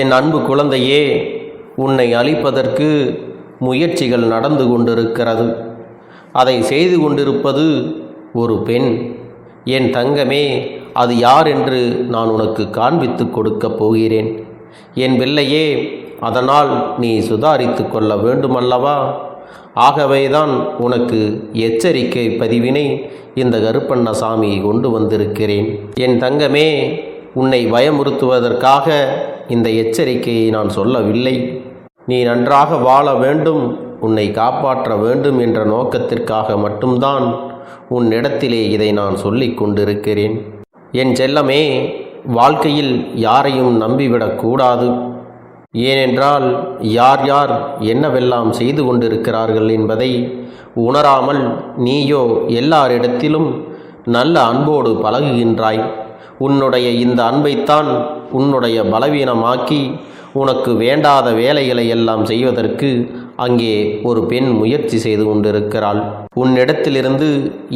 என் அன்பு குழந்தையே உன்னை அழிப்பதற்கு முயற்சிகள் நடந்து கொண்டிருக்கிறது. அதை செய்து கொண்டிருப்பது ஒரு பெண். என் தங்கமே அது யார் என்று நான் உனக்கு காண்பித்து கொடுக்கப் போகிறேன். என் பிள்ளையே அதனால் நீ சுதாரித்து கொள்ள வேண்டுமல்லவா? ஆகவேதான் உனக்கு எச்சரிக்கை பதிவினை இந்த கருப்பண்ணசாமி கொண்டு வந்திருக்கிறேன். என் தங்கமே உன்னை பயமுறுத்துவதற்காக இந்த எச்சரிக்கையை நான் சொல்லவில்லை. நீ நன்றாக வாழ வேண்டும் உன்னை காப்பாற்ற வேண்டும் என்ற நோக்கத்திற்காக மட்டும்தான் உன்னிடத்திலே இதை நான் சொல்லிக் கொண்டிருக்கிறேன். என் செல்லமே வாழ்க்கையில் யாரையும் நம்பிவிடக்கூடாது ஏனென்றால் யார் யார் என்னவெல்லாம் செய்து கொண்டிருக்கிறார்கள் என்பதை உணராமல் நீயோ எல்லாரிடத்திலும் நல்ல அன்போடு பழகுகின்றாய். உன்னுடைய இந்த அன்பைத்தான் உன்னுடைய பலவீனமாக்கி உனக்கு வேண்டாத வேலைகளை எல்லாம் செய்வதற்கு அங்கே ஒரு பெண் முயற்சி செய்து கொண்டிருக்கிறாள். உன்னிடத்திலிருந்து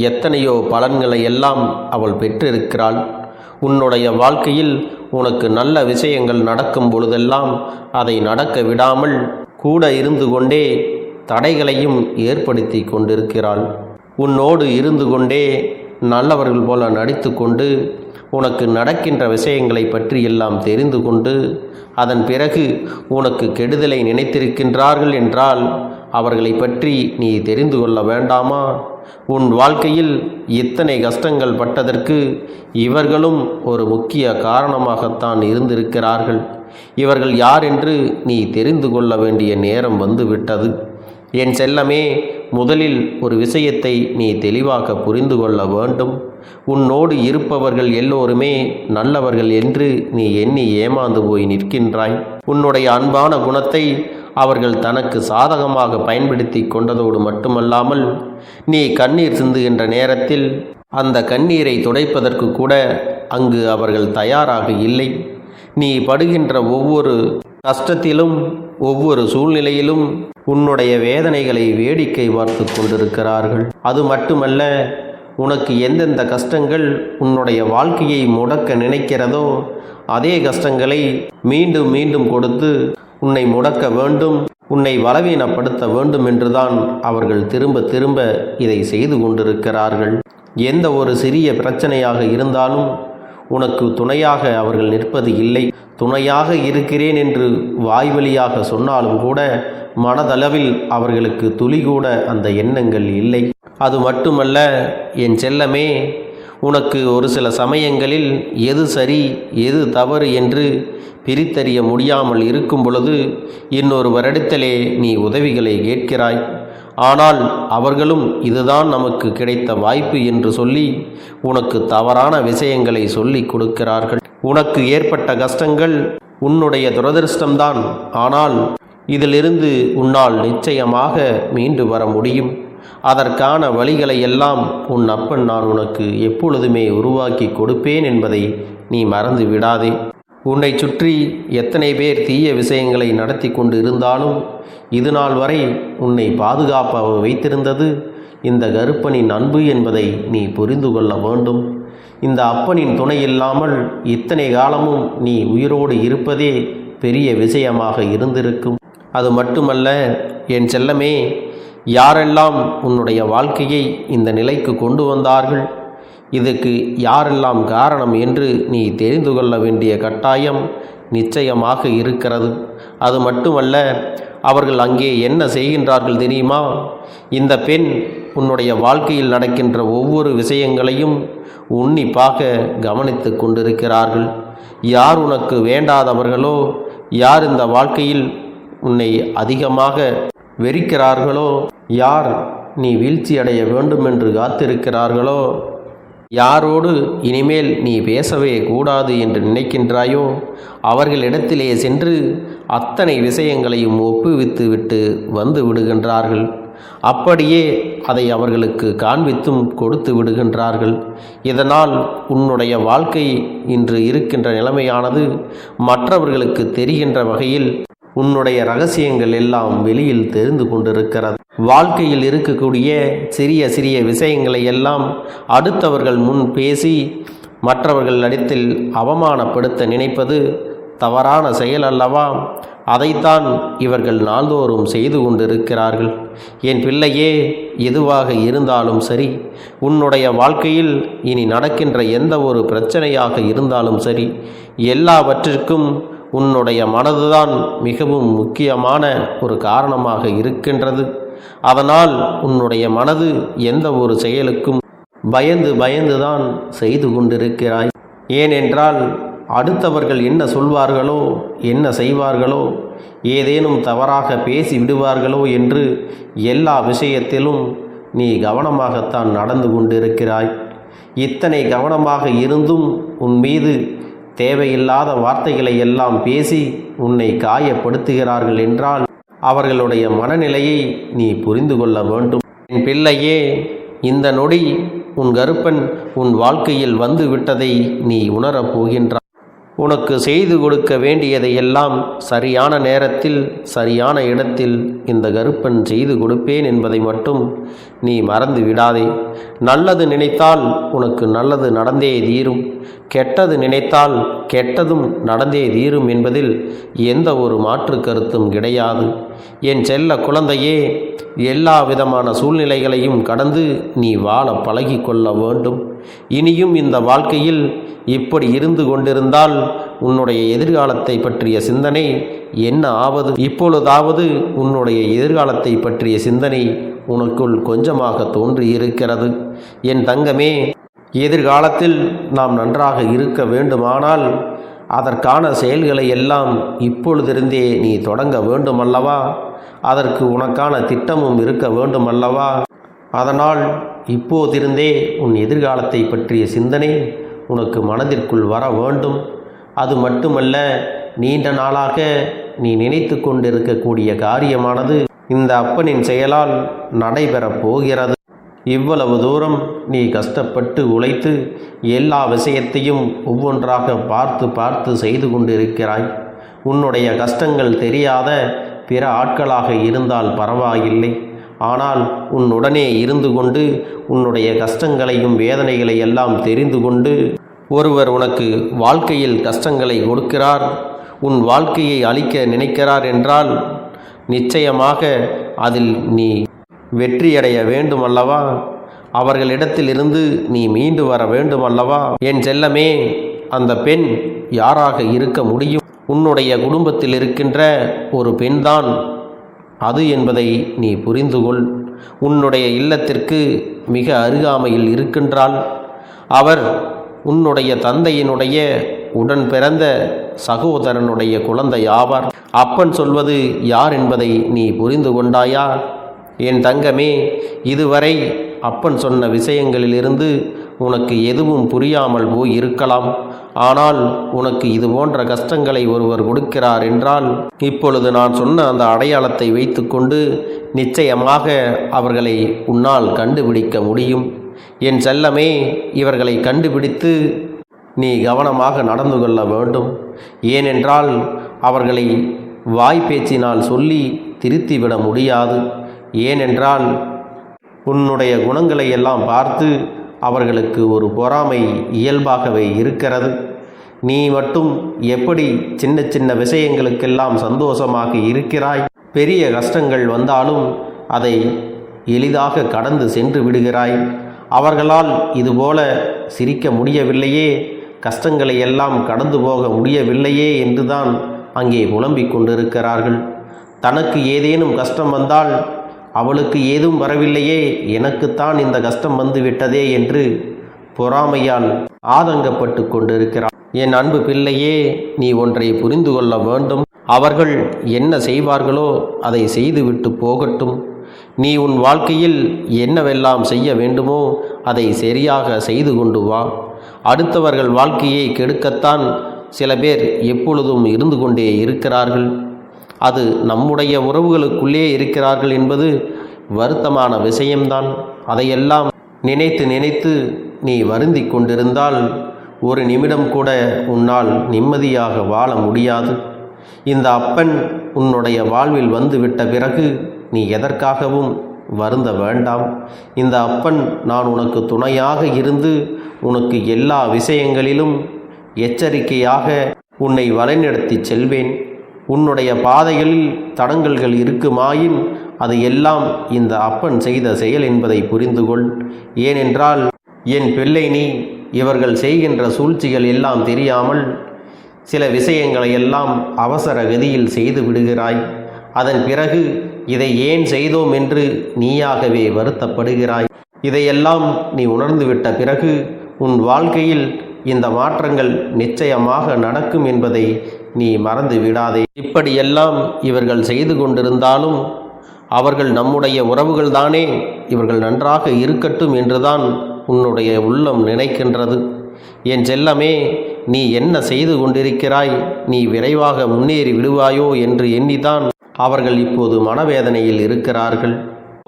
எத்தனையோ பலன்களை எல்லாம் அவள் பெற்றிருக்கிறாள். உன்னுடைய வாழ்க்கையில் உனக்கு நல்ல விஷயங்கள் நடக்கும் பொழுதெல்லாம் அதை நடக்க விடாமல் கூட இருந்து கொண்டே தடைகளையும் ஏற்படுத்தி கொண்டிருக்கிறாள். உன்னோடு இருந்து கொண்டே நல்லவர்கள் போல நடித்து கொண்டு உனக்கு நடக்கின்ற விஷயங்களை பற்றி எல்லாம் தெரிந்து கொண்டு அதன் பிறகு உனக்கு கெடுதலை நினைத்திருக்கின்றார்கள் என்றால் அவர்களை பற்றி நீ தெரிந்து கொள்ள வேண்டாமா? உன் வாழ்க்கையில் இத்தனை கஷ்டங்கள் பட்டதற்கு இவர்களும் ஒரு முக்கிய காரணமாகத்தான் இருந்திருக்கிறார்கள். இவர்கள் யார் என்று நீ தெரிந்து கொள்ள வேண்டிய நேரம் வந்துவிட்டது. என் செல்லமே முதலில் ஒரு விஷயத்தை நீ தெளிவாக புரிந்து கொள்ள வேண்டும். உன்னோடு இருப்பவர்கள் எல்லோருமே நல்லவர்கள் என்று நீ எண்ணி ஏமாந்து போய் நிற்கின்றாய். உன்னுடைய அன்பான குணத்தை அவர்கள் தனக்கு சாதகமாக பயன்படுத்தி கொண்டதோடு மட்டுமல்லாமல் நீ கண்ணீர் சிந்துகின்ற நேரத்தில் அந்த கண்ணீரை துடைப்பதற்கு கூட அங்கு அவர்கள் தயாராக இல்லை. நீ படுகின்ற ஒவ்வொரு கஷ்டத்திலும் ஒவ்வொரு சூழ்நிலையிலும் உன்னுடைய வேதனைகளை வேடிக்கை பார்த்து கொண்டிருக்கிறார்கள். அது மட்டுமல்ல உனக்கு எந்தெந்த கஷ்டங்கள் உன்னுடைய வாழ்க்கையை முடக்க நினைக்கிறதோ அதே கஷ்டங்களை மீண்டும் மீண்டும் கொடுத்து உன்னை முடக்க வேண்டும் உன்னை பலவீனப்படுத்த வேண்டும் என்றுதான் அவர்கள் திரும்ப திரும்ப இதை செய்து கொண்டிருக்கிறார்கள். எந்த ஒரு சிறிய பிரச்சனையாக இருந்தாலும் உனக்கு துணையாக அவர்கள் நிற்பது இல்லை. துணையாக இருக்கிறேன் என்று வாய்வழியாக சொன்னாலும் கூட மனதளவில் அவர்களுக்கு துளி கூட அந்த எண்ணங்கள் இல்லை. அது மட்டுமல்ல என் செல்லமே உனக்கு ஒரு சில சமயங்களில் எது சரி எது தவறு என்று பிரித்தறிய முடியாமல் இருக்கும் பொழுது இன்னொரு வருடத்திலே நீ உதவிகளை கேட்கிறாய். ஆனால் அவர்களும் இதுதான் நமக்கு கிடைத்த வாய்ப்பு என்று சொல்லி உனக்கு தவறான விஷயங்களை சொல்லி கொடுக்கிறார்கள். உனக்கு ஏற்பட்ட கஷ்டங்கள் உன்னுடைய துரதிருஷ்டம்தான். ஆனால் இதிலிருந்து உன்னால் நிச்சயமாக மீண்டு வர முடியும். அதற்கான வழிகளை எல்லாம் உன் அப்பன் நான் உனக்கு எப்பொழுதுமே உருவாக்கி கொடுப்பேன் என்பதை நீ மறந்து விடாதே உன்னை சுற்றி எத்தனை பேர் தீய விஷயங்களை நடத்தி கொண்டு இருந்தாலும் இது நாள் வரை உன்னை பாதுகாப்பாக வைத்திருந்தது இந்த கருப்பனின் அன்பு என்பதை நீ புரிந்து கொள்ள வேண்டும். இந்த அப்பனின் துணை இல்லாமல் இத்தனை காலமும் நீ உயிரோடு இருப்பதே பெரிய விஷயமாக இருந்திருக்கும். அது மட்டுமல்ல என் செல்லமே யாரெல்லாம் உன்னுடைய வாழ்க்கையை இந்த நிலைக்கு கொண்டு வந்தார்கள்? இதுக்கு யாரெல்லாம் காரணம் என்று நீ தெரிந்து கொள்ள வேண்டிய கட்டாயம் நிச்சயமாக இருக்கிறது. அது மட்டுமல்ல அவர்கள் அங்கே என்ன செய்கின்றார்கள் தெரியுமா? இந்த பெண் உன்னுடைய வாழ்க்கையில் நடக்கின்ற ஒவ்வொரு விஷயங்களையும் உன்னிப்பாக கவனித்து கொண்டிருக்கிறார்கள். யார் உனக்கு வேண்டாதவர்களோ யார் இந்த வாழ்க்கையில் உன்னை அதிகமாக வெறிக்கிறார்களோ யார் நீ வீழ்ச்சி அடைய வேண்டும் என்று காத்திருக்கிறார்களோ யாரோடு இனிமேல் நீ பேசவே கூடாது என்று நினைக்கின்றாயோ? அவர்களிடத்திலே சென்று அத்தனை விஷயங்களையும் ஒப்புவித்து விட்டு வந்து விடுகின்றார்கள். அப்படியே அதை அவர்களுக்கு காண்பித்தும் கொடுத்து விடுகின்றார்கள். இதனால் உன்னுடைய வாழ்க்கை இன்று இருக்கின்ற நிலைமையானது மற்றவர்களுக்கு தெரிகின்ற வகையில் உன்னுடைய ரகசியங்கள் எல்லாம் வெளியில் தெரிந்து கொண்டிருக்கிறது. வாழ்க்கையில் இருக்கக்கூடிய சிறிய சிறிய விஷயங்களை எல்லாம் அடுத்தவர்கள் முன் பேசி மற்றவர்கள் இடத்தில் அவமானப்படுத்த நினைப்பது தவறான செயல் அல்லவா? அதைத்தான் இவர்கள் நாள்தோறும் செய்து கொண்டிருக்கிறார்கள். என் பிள்ளையே எதுவாக இருந்தாலும் சரி உன்னுடைய வாழ்க்கையில் இனி நடக்கின்ற எந்த ஒரு பிரச்சனையாக இருந்தாலும் சரி எல்லாவற்றிற்கும் உன்னுடைய மனதுதான் மிகவும் முக்கியமான ஒரு காரணமாக இருக்கின்றது. அதனால் உன்னுடைய மனது எந்த ஒரு செயலுக்கும் பயந்து பயந்துதான் செய்து கொண்டிருக்கிறாய். ஏனென்றால் அடுத்தவர்கள் என்ன சொல்வார்களோ என்ன செய்வார்களோ ஏதேனும் தவறாக பேசி விடுவார்களோ என்று எல்லா விஷயத்திலும் நீ கவனமாகத்தான் நடந்து கொண்டிருக்கிறாய். இத்தனை கவனமாக இருந்தும் உன் மீது தேவையில்லாத வார்த்தைகளை எல்லாம் பேசி உன்னை காயப்படுத்துகிறார்கள் என்றால் அவர்களுடைய மனநிலையை நீ புரிந்து கொள்ள வேண்டும். என் பிள்ளையே இந்த நொடி உன் கருப்பன் உன் வாழ்க்கையில் வந்து விட்டதை நீ உணரப் போகின்றாய். உனக்கு செய்து கொடுக்க வேண்டியதையெல்லாம் சரியான நேரத்தில் சரியான இடத்தில் இந்த கருப்பன் செய்து கொடுப்பேன் என்பதை மட்டும் நீ மறந்து விடாதே. நல்லது நினைத்தால் உனக்கு நல்லது நடந்தே தீரும். கெட்டது நினைத்தால் கெட்டதும் நடந்தே தீரும் என்பதில் எந்த ஒரு மாற்று கருத்தும் கிடையாது. என் செல்ல குழந்தையே எல்லா விதமான சூழ்நிலைகளையும் கடந்து நீ வாழ பழகிக்கொள்ள வேண்டும். இனியும் இந்த வாழ்க்கையில் இப்படி இருந்து கொண்டிருந்தால் உன்னுடைய எதிர்காலத்தை பற்றிய சிந்தனை என்ன ஆவது? இப்பொழுதாவது உன்னுடைய எதிர்காலத்தை பற்றிய சிந்தனை உனக்குள் கொஞ்சமாக தோன்றியிருக்கிறது. என் தங்கமே எதிர்காலத்தில் நாம் நன்றாக இருக்க வேண்டுமானால் அதற்கான செயல்களை எல்லாம் இப்பொழுதிருந்தே நீ தொடங்க வேண்டுமல்லவா? அதற்கு உனக்கான திட்டமும் இருக்க வேண்டுமல்லவா? அதனால் இப்போதிருந்தே உன் எதிர்காலத்தை பற்றிய சிந்தனை உனக்கு மனதிற்குள் வர வேண்டும். அது மட்டுமல்ல நீண்ட நாளாக நீ நினைத்து கொண்டிருக்கக்கூடிய காரியமானது இந்த அப்பனின் செயலால் நடைபெறப் போகிறது. இவ்வளவு தூரம் நீ கஷ்டப்பட்டு உழைத்து எல்லா விஷயத்தையும் ஒவ்வொன்றாக பார்த்து பார்த்து செய்து கொண்டிருக்கிறாய். உன்னுடைய கஷ்டங்கள் தெரியாத பிற ஆட்களாக இருந்தால் பரவாயில்லை. ஆனால் உன்னுடனே இருந்து கொண்டு உன்னுடைய கஷ்டங்களையும் வேதனைகளை எல்லாம் தெரிந்து கொண்டு ஒருவர் உனக்கு வாழ்க்கையில் கஷ்டங்களை கொடுக்கிறார் உன் வாழ்க்கையை அழிக்க நினைக்கிறார் என்றால் நிச்சயமாக அதில் நீ வெற்றியடைய வேண்டுமல்லவா? அவர்களிடத்திலிருந்து நீ மீண்டு வர வேண்டுமல்லவா? என் செல்லமே அந்த பெண் யாராக இருக்க முடியும்? உன்னுடைய குடும்பத்தில் இருக்கின்ற ஒரு பெண்தான் அது என்பதை நீ புரிந்து கொள் உன்னுடைய இல்லத்திற்கு மிக அருகாமையில் இருக்கின்றாள். அவர் உன்னுடைய தந்தையினுடைய உடன் பிறந்த சகோதரனுடைய குழந்தை ஆவார். அப்பன் சொல்வது யார் என்பதை நீ புரிந்து கொண்டாயா? என் தங்கமே இதுவரை அப்பன் சொன்ன விஷயங்களிலிருந்து உனக்கு எதுவும் புரியாமல் போய் இருக்கலாம் ஆனால் உனக்கு இது போன்ற கஷ்டங்களை ஒருவர் கொடுக்கிறார் என்றால் இப்பொழுது நான் சொன்ன அந்த அடையாளத்தை வைத்துக்கொண்டு நிச்சயமாக அவர்களை உன்னால் கண்டுபிடிக்க முடியும். என் செல்லமே இவர்களை கண்டுபிடித்து நீ கவனமாக நடந்து கொள்ள வேண்டும். ஏனென்றால் அவர்களை வாய்ப்பேச்சினால் சொல்லி திருத்திவிட முடியாது. ஏனென்றால் உன்னுடைய குணங்களை எல்லாம் பார்த்து அவர்களுக்கு ஒரு பொறாமை இயல்பாகவே இருக்கிறது. நீ மட்டும் எப்படி சின்ன சின்ன விஷயங்களுக்கெல்லாம் சந்தோஷமாக இருக்கிறாய்? பெரிய கஷ்டங்கள் வந்தாலும் அதை எளிதாக கடந்து சென்று விடுகிறாய். அவர்களால் இதுபோல சிரிக்க முடியவில்லையே கஷ்டங்களை எல்லாம் கடந்து போக முடியவில்லையே என்றுதான் அங்கே புலம்பிக் கொண்டிருக்கிறார்கள். தனக்கு ஏதேனும் கஷ்டம் வந்தால் அவளுக்கு ஏதும் வரவில்லையே எனக்குத்தான் இந்த கஷ்டம் வந்து விட்டதே என்று பொறாமையால் ஆதங்கப்பட்டு கொண்டிருக்கிறார் என் அன்பு பிள்ளையே நீ ஒன்றை புரிந்து கொள்ள வேண்டும். அவர்கள் என்ன செய்வார்களோ அதை செய்துவிட்டு போகட்டும். நீ உன் வாழ்க்கையில் என்னவெல்லாம் செய்ய வேண்டுமோ அதை சரியாக செய்து கொண்டு வா. அடுத்தவர்கள் வாழ்க்கையை கெடுக்கத்தான் சில பேர் எப்பொழுதும் இருந்து கொண்டே இருக்கிறார்கள். அது நம்முடைய உறவுகளுக்குள்ளே இருக்கிறார்கள் என்பது வருத்தமான விஷயம்தான். அதையெல்லாம் நினைத்து நினைத்து நீ வருந்தி கொண்டிருந்தால் ஒரு நிமிடம் கூட உன்னால் நிம்மதியாக வாழ முடியாது. இந்த அப்பன் உன்னுடைய வாழ்வில் வந்துவிட்ட பிறகு நீ எதற்காகவும் வருந்த வேண்டாம். இந்த அப்பன் நான் உனக்கு துணையாக இருந்து உனக்கு எல்லா விஷயங்களிலும் எச்சரிக்கையாக உன்னை வழிநடத்தி செல்வேன். உன்னுடைய பாதைகளில் தடங்கல்கள் இருக்குமாயின் அது எல்லாம் இந்த அப்பன் செய்த செயல் என்பதை புரிந்து கொள் ஏனென்றால் என் பிள்ளை நீ இவர்கள் செய்கின்ற சூழ்ச்சிகள் எல்லாம் தெரியாமல் சில விஷயங்களை எல்லாம் அவசர கதியில் செய்து விடுகிறாய். அதன் பிறகு இதை ஏன் செய்தோம் என்று நீயாகவே வருத்தப்படுகிறாய். இதையெல்லாம் நீ உணர்ந்துவிட்ட பிறகு உன் வாழ்க்கையில் இந்த மாற்றங்கள் நிச்சயமாக நடக்கும் என்பதை நீ மறந்து விடாதே. இப்படியெல்லாம் இவர்கள் செய்து கொண்டிருந்தாலும் அவர்கள் நம்முடைய உறவுகள்தானே இவர்கள் நன்றாக இருக்கட்டும் என்றுதான் உன்னுடைய உள்ளம் நினைக்கின்றது. என் செல்லமே நீ என்ன செய்து கொண்டிருக்கிறாய்? நீ விரைவாக முன்னேறி விடுவாயோ என்று எண்ணிதான் அவர்கள் இப்போது மனவேதனையில் இருக்கிறார்கள்.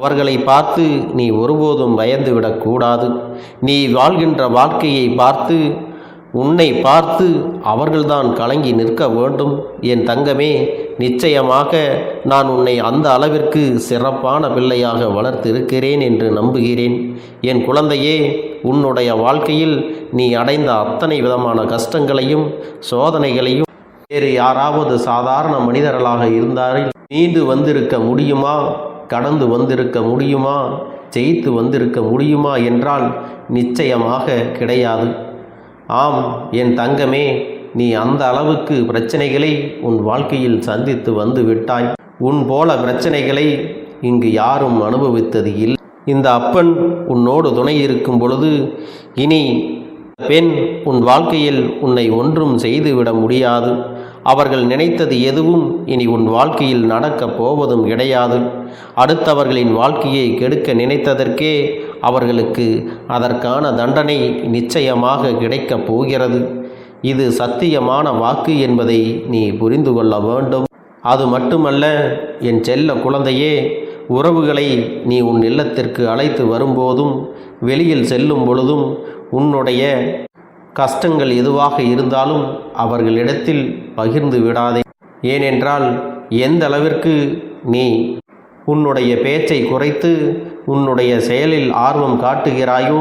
அவர்களை பார்த்து நீ ஒருபோதும் பயந்து விடக்கூடாது. நீ வாழ்கின்ற வாழ்க்கையை பார்த்து உன்னை பார்த்து அவர்கள்தான் கலங்கி நிற்க வேண்டும். என் தங்கமே நிச்சயமாக நான் உன்னை அந்த அளவிற்கு சிறப்பான பிள்ளையாக வளர்த்திருக்கிறேன் என்று நம்புகிறேன். என் குழந்தையே உன்னுடைய வாழ்க்கையில் நீ அடைந்த அத்தனை விதமான கஷ்டங்களையும் சோதனைகளையும் வேறு யாராவது சாதாரண மனிதர்களாக இருந்தாரில் மீண்டு வந்திருக்க முடியுமா? கடந்து வந்திருக்க முடியுமா? ஜெயித்து வந்திருக்க முடியுமா என்றால் நிச்சயமாக கிடையாது. ஆம் என் தங்கமே நீ அந்த அளவுக்கு பிரச்சனைகளை உன் வாழ்க்கையில் சந்தித்து வந்து விட்டாய். உன் போல பிரச்சனைகளை இங்கு யாரும் அனுபவித்தது இல்லை. இந்த அப்பன் உன்னோடு துணை இருக்கும் பொழுது இனி பெண் உன் வாழ்க்கையில் உன்னை ஒன்றும் செய்துவிட முடியாது. அவர்கள் நினைத்தது எதுவும் இனி உன் வாழ்க்கையில் நடக்கப் போவதும் கிடையாது. அடுத்தவர்களின் வாழ்க்கையை கெடுக்க நினைத்ததற்கே அவர்களுக்கு அதற்கான தண்டனை நிச்சயமாக கிடைக்கப் போகிறது. இது சத்தியமான வாக்கு என்பதை நீ புரிந்து கொள்ள வேண்டும். அது மட்டுமல்ல என் செல்ல குழந்தையே உறவுகளை நீ உன் இல்லத்திற்கு அழைத்து வரும்போதும் வெளியில் செல்லும் பொழுதும் உன்னுடைய கஷ்டங்கள் எதுவாக இருந்தாலும் அவர்களிடத்தில் பகிர்ந்து விடாதே. ஏனென்றால் எந்த அளவிற்கு நீ உன்னுடைய பேச்சை குறைத்து உன்னுடைய செயலில் ஆர்வம் காட்டுகிறாயோ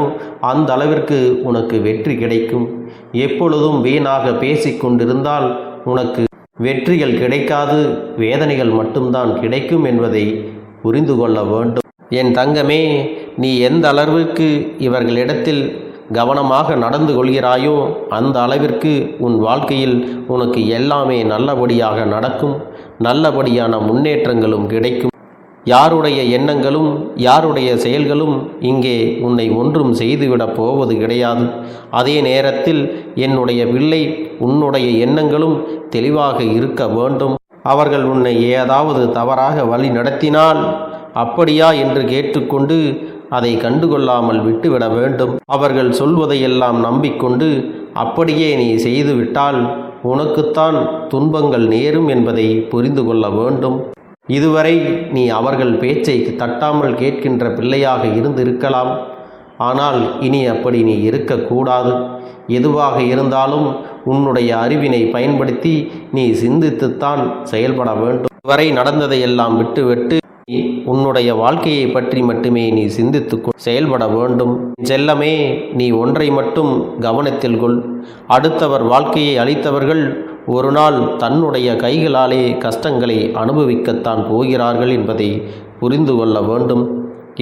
அந்த அளவிற்கு உனக்கு வெற்றி கிடைக்கும். எப்பொழுதும் வீணாக பேசிக்கொண்டிருந்தால் உனக்கு வெற்றிகள் கிடைக்காது வேதனைகள் மட்டும்தான் கிடைக்கும் என்பதை புரிந்து கொள்ள வேண்டும். என் தங்கமே நீ எந்த அளவிற்கு இவர்களிடத்தில் கவனமாக நடந்து கொள்கிறாயோ அந்த அளவிற்கு உன் வாழ்க்கையில் உனக்கு எல்லாமே நல்லபடியாக நடக்கும் நல்லபடியான முன்னேற்றங்களும் கிடைக்கும். யாருடைய எண்ணங்களும் யாருடைய செயல்களும் இங்கே உன்னை ஒன்றும் செய்துவிடப் போவது கிடையாது. அதே நேரத்தில் என்னுடைய பிள்ளை உன்னுடைய எண்ணங்களும் தெளிவாக இருக்க வேண்டும். அவர்கள் உன்னை ஏதாவது தவறாக வழி நடத்தினால் அப்படியா என்று கேட்டுக்கொண்டு அதை கண்டுகொள்ளாமல் விட்டுவிட வேண்டும். அவர்கள் சொல்வதையெல்லாம் நம்பிக்கொண்டு அப்படியே நீ செய்துவிட்டால் உனக்குத்தான் துன்பங்கள் நேரும் என்பதை புரிந்து கொள்ள வேண்டும். இதுவரை நீ அவர்கள் பேச்சை தட்டாமல் கேட்கின்ற பிள்ளையாக இருந்திருக்கலாம். ஆனால் இனி அப்படி நீ இருக்கக்கூடாது. எதுவாக இருந்தாலும் உன்னுடைய அறிவினை பயன்படுத்தி நீ சிந்தித்துத்தான் செயல்பட வேண்டும். வரை நடந்ததையெல்லாம் விட்டுவிட்டு உன்னுடைய வாழ்க்கையை பற்றி மட்டுமே நீ சிந்தித்து செயல்பட வேண்டும். செல்லமே நீ ஒன்றை மட்டும் கவனத்தில் கொள். அடுத்தவர் வாழ்க்கையை அளித்தவர்கள் ஒரு நாள் தன்னுடைய கைகளாலே கஷ்டங்களை அனுபவிக்கத்தான் போகிறார்கள் என்பதை புரிந்து கொள்ள வேண்டும்.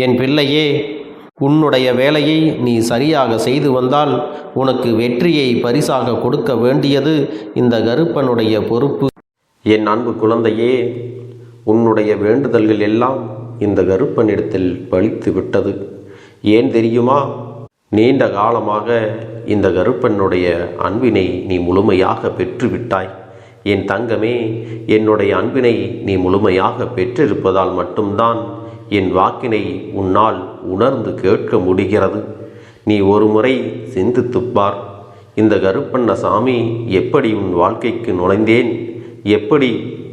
என் பிள்ளையே உன்னுடைய வேலையை நீ சரியாக செய்து வந்தால் உனக்கு வெற்றியை பரிசாக கொடுக்க வேண்டியது இந்த கருப்பனுடைய பொறுப்பு. என் அன்பு குழந்தையே உன்னுடைய வேண்டுதல்கள் எல்லாம் இந்த கருப்பனிடத்தில் பலித்து விட்டது. ஏன் தெரியுமா? நீண்ட காலமாக இந்த கருப்பனுடைய அன்பினை நீ முழுமையாக பெற்றுவிட்டாய். என் தங்கமே என்னுடைய அன்பினை நீ முழுமையாக பெற்றிருப்பதால் மட்டும்தான் என் வாக்கினை உன்னால் உணர்ந்து கேட்க முடிகிறது. நீ ஒரு முறை சிந்தித்துப் இந்த கருப்பண்ண சாமி எப்படி உன் வாழ்க்கைக்கு நுழைந்தேன்? எப்படி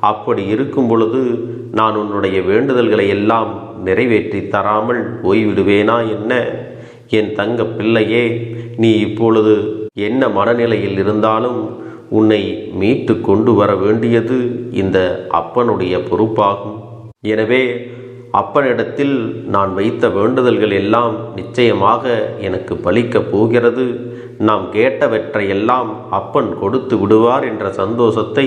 அப்படி இருக்கும் பொழுது நான் உன்னுடைய வேண்டுதல்களை எல்லாம் நிறைவேற்றி தராமல் போய்விடுவேனா என்ன? என் தங்க பிள்ளையே நீ இப்பொழுது என்ன மனநிலையில் இருந்தாலும் உன்னை மீட்டு கொண்டு வர வேண்டியது இந்த அப்பனுடைய பொறுப்பாகும். எனவே அப்பனிடத்தில் நான் வைத்த வேண்டுதல்கள் எல்லாம் நிச்சயமாக எனக்கு பலிக்கப் போகிறது. நாம் கேட்டவற்றையெல்லாம் அப்பன் கொடுத்து விடுவார் என்ற சந்தோஷத்தை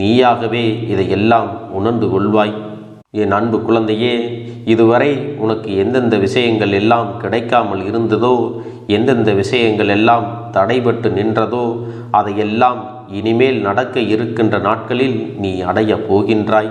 நீயாகவே இதையெல்லாம் உணர்ந்து கொள்வாய். என் அன்பு குழந்தையே இதுவரை உனக்கு எந்தெந்த விஷயங்கள் எல்லாம் கிடைக்காமல் இருந்ததோ எந்தெந்த விஷயங்கள் எல்லாம் தடைபட்டு நின்றதோ அதையெல்லாம் இனிமேல் நடக்க இருக்கின்ற நாட்களில் நீ அடையப் போகின்றாய்.